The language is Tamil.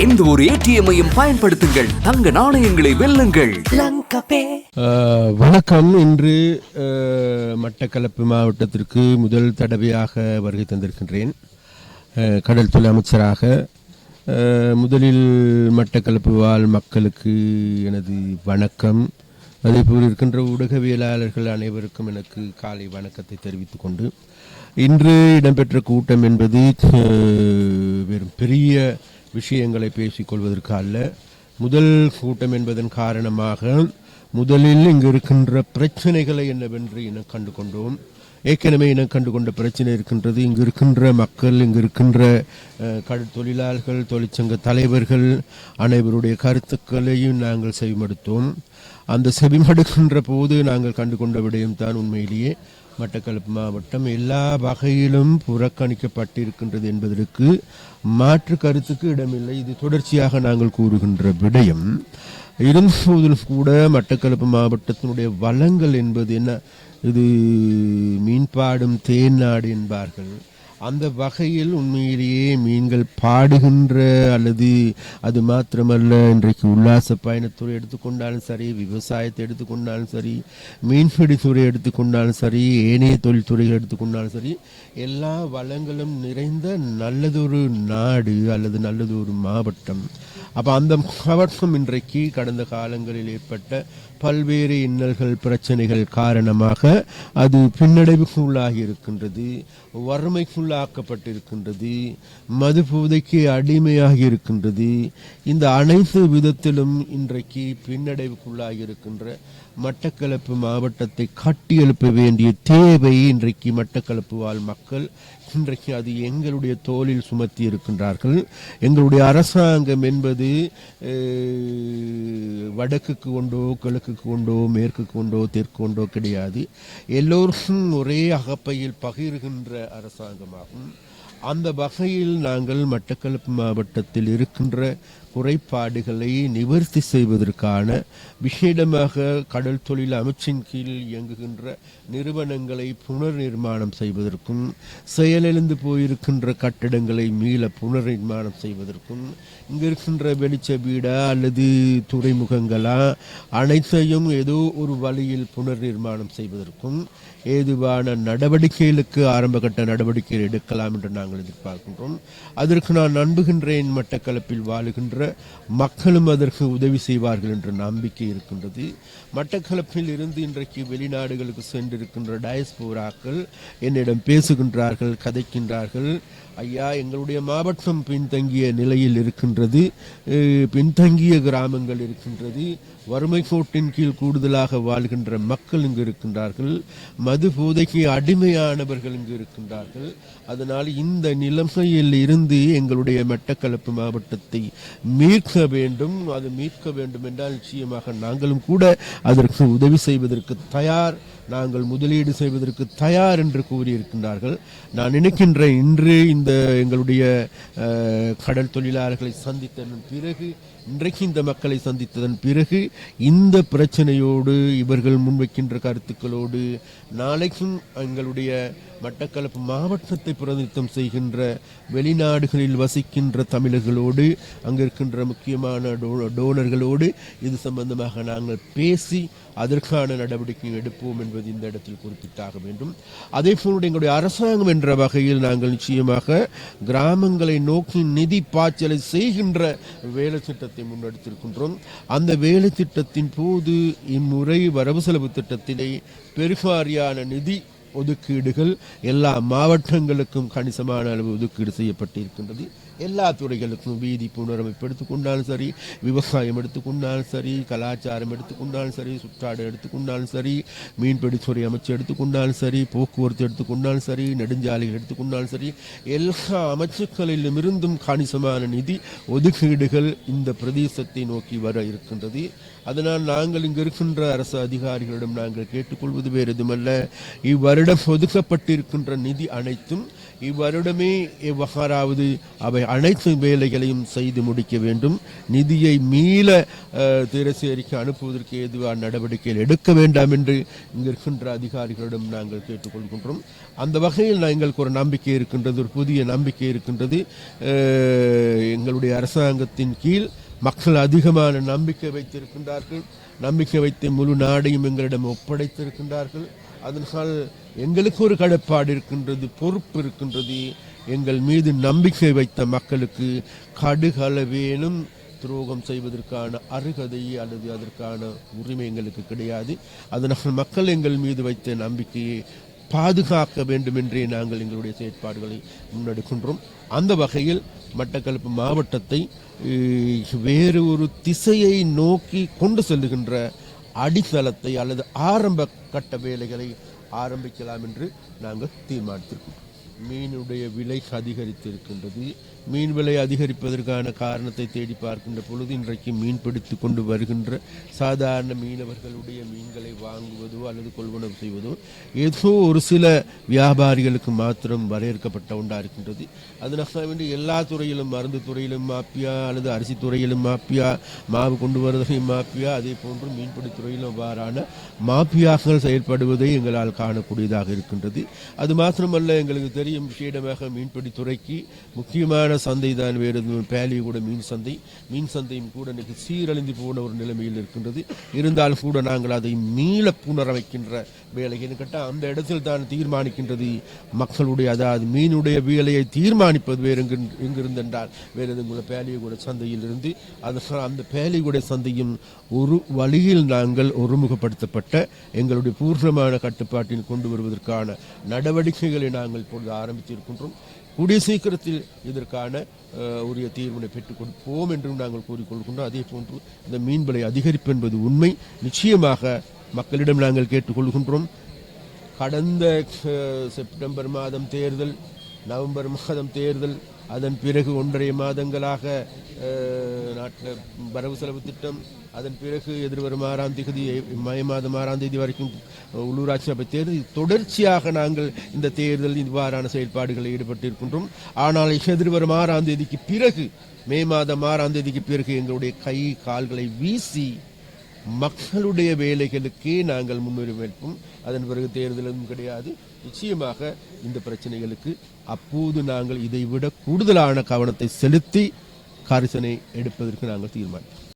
எந்த ஒரு ஏடிஎம்மையும் பயன்படுத்துங்கள். தங்க நாணயங்களை வெல்லுங்கள். வணக்கம். இன்று மட்டக்களப்பு மாவட்டத்திற்கு முதல் தடவையாக வருகை தந்திருக்கின்றேன். அஹ், கடல் தொழில் அமைச்சராக. முதலில் மட்டக்களப்பு வாழ் மக்களுக்கு எனது வணக்கம். அதேபோல் இருக்கின்ற ஊடகவியலாளர்கள் அனைவருக்கும் எனக்கு காலை வணக்கத்தை தெரிவித்துக் கொண்டு இன்று இடம்பெற்ற கூட்டம் என்பது வெறும் பெரிய விஷயங்களை பேசிக்கொள்வதற்கு அல்ல. முதல் கூட்டம் என்பதன் காரணமாக முதலில் இங்கு இருக்கின்ற பிரச்சனைகளை என்னவென்று இனம் கண்டு கொண்டோம் ஏற்கனவே இன கண்டு கொண்ட பிரச்சனை இருக்கின்றது. இங்கு இருக்கின்ற மக்கள் இங்கு இருக்கின்ற கடல் தொழிலாளர்கள் தொழிற்சங்க தலைவர்கள் அனைவருடைய கருத்துக்களையும் நாங்கள் செவிமடுத்தோம். அந்த செவிமடுக்கின்ற போது நாங்கள் கண்டு கொண்ட விடயம்தான் உண்மையிலேயே. மட்டக்களப்பு மாவட்டம் எல்லா வகையிலும் புறக்கணிக்கப்பட்டிருக்கின்றது என்பதற்கு மாற்று கருத்துக்கு இடமில்லை. இது தொடர்ச்சியாக நாங்கள் கூறுகின்ற விடயம். இருந்தபோதிலும் கூட மட்டக்களப்பு மாவட்டத்தினுடைய வளங்கள் என்பது என்ன? இது மீன்பாடும் தேன் நாடு என்பார்கள். அந்த வகையில் உண்மையிலேயே மீன்கள் பாடுகின்ற அல்லது அது மாத்திரமல்ல இன்றைக்கு உல்லாச பயணத்துறை எடுத்துக்கொண்டாலும் சரி விவசாயத்தை எடுத்துக்கொண்டாலும் சரி மீன்பிடித்துறை எடுத்துக்கொண்டாலும் சரி ஏனைய தொழில்துறைகள் எடுத்துக்கொண்டாலும் சரி எல்லா வளங்களும் நிறைந்த நல்லதொரு நாடு அல்லது நல்லதொரு மாவட்டம். அப்போ அந்த மாவட்டம் இன்றைக்கு கடந்த காலங்களில் ஏற்பட்ட பல்வேறு இன்னல்கள் பிரச்சனைகள் காரணமாக அது பின்னடைவுக்குள்ளாகி இருக்கின்றது வறுமைக்குள்ளாக்கப்பட்டிருக்கின்றது மது போதைக்கு அடிமையாகி இருக்கின்றது. இந்த அனைத்து விதத்திலும் இன்றைக்கு பின்னடைவுக்குள்ளாகி இருக்கின்ற மட்டக்களப்பு மாவட்டத்தை கட்டியெழுப்ப வேண்டிய தேவை இன்றைக்கு மட்டக்களப்பு வாழ் மக்கள். இன்றைக்கு அது எங்களுடைய தோளில் சுமத்தி இருக்கின்றார்கள். எங்களுடைய அரசாங்கம் என்பது வடக்குக்கு கொண்டோ கிழக்குக்கு கொண்டோ மேற்குக்கு கொண்டோ தெற்கு கொண்டோ கிடையாது. எல்லோருக்கும் ஒரே அகப்பையில் பகிர்கின்ற அரசாங்கமாகும். அந்த வகையில் நாங்கள் மட்டக்களப்பு மாவட்டத்தில் இருக்கின்ற குறைபாடுகளை நிவர்த்தி செய்வதற்கான விசேடமாக கடல் தொழில் அமைச்சின் கீழ் இயங்குகின்ற நிறுவனங்களை புனர் நிர்மாணம் செய்வதற்கும் செயலிழந்து போயிருக்கின்ற கட்டடங்களை மீள புனர் நிர்மாணம் செய்வதற்கும் இங்கே இருக்கின்ற வெளிச்ச வீடா அல்லது துறைமுகங்களா அனைத்தையும் ஏதோ ஒரு வழியில் புனர் நிர்மாணம் செய்வதற்கும் ஏதுவான நடவடிக்கைகளுக்கு ஆரம்பகட்ட நடவடிக்கைகள் எடுக்கலாம் என்று நாங்கள் எதிர்பார்க்கின்றோம். அதற்கு நான் நம்புகின்றேன் மட்டக்களப்பில் வாழுகின்ற மக்களும் அதற்கு உதவி செய்வார்கள் என்ற நம்பிக்கை இருக்கின்றது. மட்டக்களப்பில் இருந்து இன்றைக்கு வெளிநாடுகளுக்கு சென்றிருக்கின்ற டயஸ்போராக்கள் என்னிடம் பேசுகின்றார்கள் கதைக்கின்றார்கள். ஐயா எங்களுடைய மாவட்டம் பின்தங்கிய நிலையில் இருக்கின்றது. பின்தங்கிய கிராமங்கள் இருக்கின்றது. வறுமை கோட்டின் கீழ் கூடுதலாக வாழ்கின்ற மக்கள் இங்கு இருக்கின்றார்கள். மது போதைக்கு அடிமையானவர்கள் இங்கு இருக்கின்றார்கள். அதனால் இந்த நிலைமையில் இருந்து எங்களுடைய மட்டக்களப்பு மாவட்டத்தை மீட்க வேண்டும். அது மீட்க வேண்டும் என்றால் நிச்சயமாக நாங்களும் கூட அதற்கு உதவி செய்வதற்கு தயார். நாங்கள் முதலீடு செய்வதற்கு தயார் என்று கூறியிருக்கின்றார்கள். நான் நினைக்கின்றேன் இன்று இந்த எங்களுடைய கடல் தொழிலாளர்களை சந்தித்ததன் பிறகு இன்றைக்கு இந்த மக்களை சந்தித்ததன் பிறகு இந்த பிரச்சனையோடு இவர்கள் முன்வைக்கின்ற கருத்துக்களோடு நாளைக்கும் எங்களுடைய மட்டக்களப்பு மாவட்டத்தை பிரதிநிதித்தம் செய்கின்ற வெளிநாடுகளில் வசிக்கின்ற தமிழர்களோடு அங்கிருக்கின்ற முக்கியமான டோ- டோனர்களோடு இது சம்பந்தமாக நாங்கள் பேசி அதற்கான நடவடிக்கை எடுப்போம் என்பது இந்த இடத்தில் குறிப்பிட்டாக வேண்டும். அதே போன்று எங்களுடைய அரசாங்கம் என்ற வகையில் நாங்கள் நிச்சயமாக கிராமங்களை நோக்கி நிதி பாய்ச்சலை செய்கின்ற வேலை திட்டத்தை முன்னெடுத்திருக்கின்றோம். அந்த வேலை திட்டத்தின் போது இம்முறை வரவு செலவு திட்டத்திலே பெருவாரியான நிதி ஒதுக்கீடுகள் எல்லா மாவட்டங்களுக்கும் கணிசமான அளவு ஒதுக்கீடு செய்யப்பட்டிருக்கின்றது. எல்லா துறைகளுக்கும் வீதி புனரமைப்பு எடுத்துக்கொண்டாலும் சரி விவசாயம் எடுத்துக்கொண்டாலும் சரி கலாச்சாரம் எடுத்துக்கொண்டாலும் சரி சுற்றாடு எடுத்துக்கொண்டாலும் சரி மீன்பிடித்துறை அமைச்சு எடுத்துக்கொண்டாலும் சரி போக்குவரத்து எடுத்துக்கொண்டாலும் சரி நெடுஞ்சாலைகள் எடுத்துக்கொண்டாலும் சரி எல்லா அமைச்சுக்களிலும் இருந்தும் கணிசமான நிதி ஒதுக்கீடுகள் இந்த பிரதேசத்தை நோக்கி வர இருக்கின்றது. அதனால் நாங்கள் இங்கு இருக்கின்ற அரசு அதிகாரிகளிடம் நாங்கள் கேட்டுக்கொள்வது வேறு எதுமல்ல இவ்வருடம் ஒதுக்கப்பட்டிருக்கின்ற நிதி அனைத்தும் இவ்வருடமே எவ்வாறாவது அவை அனைத்து வேலைகளையும் செய்து முடிக்க வேண்டும். நிதியை மீள அஹ், திரசேரிக்கு அனுப்புவதற்கு ஏதுவாக நடவடிக்கைகள் எடுக்க வேண்டாம் என்று இங்கு இருக்கின்ற அதிகாரிகளிடம் நாங்கள் கேட்டுக்கொள்கின்றோம். அந்த வகையில் எங்களுக்கு ஒரு நம்பிக்கை இருக்கின்றது ஒரு புதிய நம்பிக்கை இருக்கின்றது. எங்களுடைய அரசாங்கத்தின் கீழ் மக்கள் அதிகமான நம்பிக்கை வைத்திருக்கின்றார்கள். நம்பிக்கை வைத்து முழு நாடையும் எங்களிடம் ஒப்படைத்திருக்கின்றார்கள். அதனால் எங்களுக்கு ஒரு கடப்பாடு இருக்கின்றது பொறுப்பு இருக்கின்றது. எங்கள் மீது நம்பிக்கை வைத்த மக்களுக்கு கடுகளவேனும் துரோகம் செய்வதற்கான அருகதை அல்லது அதற்கான உரிமை எங்களுக்கு கிடையாது. அதனால் மக்கள் எங்கள் மீது வைத்த நம்பிக்கையை பாதுகாக்க வேண்டும் என்றே நாங்கள் எங்களுடைய செயற்பாடுகளை முன்னெடுக்கின்றோம். அந்த வகையில் மட்டக்களப்பு மாவட்டத்தை வேறு ஒரு திசையை நோக்கி கொண்டு செல்லுகின்ற அடித்தளத்தை அல்லது ஆரம்ப கட்ட வேலைகளை ஆரம்பிக்கலாம் என்று நாங்கள் தீர்மானித்திருக்கிறோம். மீனுடைய விலை அதிகரித்திருக்கின்றது. மீன் விலை அதிகரிப்பதற்கான காரணத்தை தேடி பார்க்கின்ற பொழுது இன்றைக்கு மீன் பிடித்து கொண்டு வருகின்ற சாதாரண மீனவர்களுடைய மீன்களை வாங்குவதோ அல்லது கொள்வனவு செய்வதோ ஏதோ ஒரு சில வியாபாரிகளுக்கு மாத்திரம் வரையறுக்கப்பட்ட ஒன்றாக இருக்கின்றது. அதனால வேண்டி எல்லா துறையிலும் மருந்து துறையிலும் மாப்பியா அல்லது அரிசி துறையிலும் மாப்பியா மாவு கொண்டு வருவதையும் மாப்பியா அதே போன்று மீன்பிடி துறையிலும் அவ்வாறான மாப்பியாக்கள் செயல்படுவதை எங்களால் காணக்கூடியதாக இருக்கின்றது. அது மாத்திரமல்ல எங்களுக்கு தெரியும் விஷேடமாக மீன்பிடி துறைக்கு முக்கியமான சந்தை தான். வேறு பேலியும் பேலி கூட மீன் சந்தை. மீன் சந்தையும் கூட இன்றைக்கு சீரழிந்து போன ஒரு நிலைமையில் இருக்கின்றது. இருந்தாலும் கூட நாங்கள் அதை மீள புனரமைக்கின்ற வேலைன்னு கேட்டால் அந்த இடத்தில் தான் தீர்மானிக்கின்றது. மக்களுடைய அதாவது மீனுடைய வேலையை தீர்மானிப்பது வேறு எங்கு எங்கிருந்தென்றால் வேறு எதுவும் பேலியகுட சந்தையில் இருந்து அது அந்த பேலிகுட சந்தையும் ஒரு வழியில் நாங்கள் ஒருமுகப்படுத்தப்பட்ட எங்களுடைய பூர்ணமான கட்டுப்பாட்டில் கொண்டு வருவதற்கான நடவடிக்கைகளை நாங்கள் இப்பொழுது ஆரம்பித்திருக்கின்றோம். கூடிய சீக்கிரத்தில் இதற்கான உரிய தீர்வினை பெற்றுக் கொடுப்போம் என்றும் நாங்கள் கூறிக்கொள்கின்றோம். அதே போன்று இந்த மீன் விலை அதிகரிப்பு என்பது உண்மை. நிச்சயமாக மக்களிடம் நாங்கள் கேட்டுக்கொள்கின்றோம். கடந்த செப்டம்பர் மாதம் தேர்தல் நவம்பர் மாதம் தேர்தல் அதன் பிறகு ஒன்றரை மாதங்களாக நாட்டில் வரவு செலவு திட்டம் அதன் பிறகு எதிர்வரும் ஆறாம் தேதி மே மாதம் ஆறாம் தேதி வரைக்கும் உள்ளூராட்சி சபை தேர்தல். தொடர்ச்சியாக நாங்கள் இந்த தேர்தலில் இவ்வாறான செயல்பாடுகளில் ஈடுபட்டிருக்கின்றோம். ஆனால் எதிர்வரும் ஆறாம் தேதிக்கு பிறகு மே மாதம் ஆறாம் தேதிக்கு பிறகு எங்களுடைய கை கால்களை வீசி மக்களுடைய வேலைகளுக்கே நாங்கள் முன்னுரிமை அளிப்போம் அதன் பிறகு தேர்தலும் கிடையாது. நிச்சயமாக இந்த பிரச்சனைகளுக்கு அப்போது நாங்கள் இதை விட கூடுதலான கவனத்தை செலுத்தி கரிசனை எடுப்பதற்கு நாங்கள் தீர்மானிப்போம்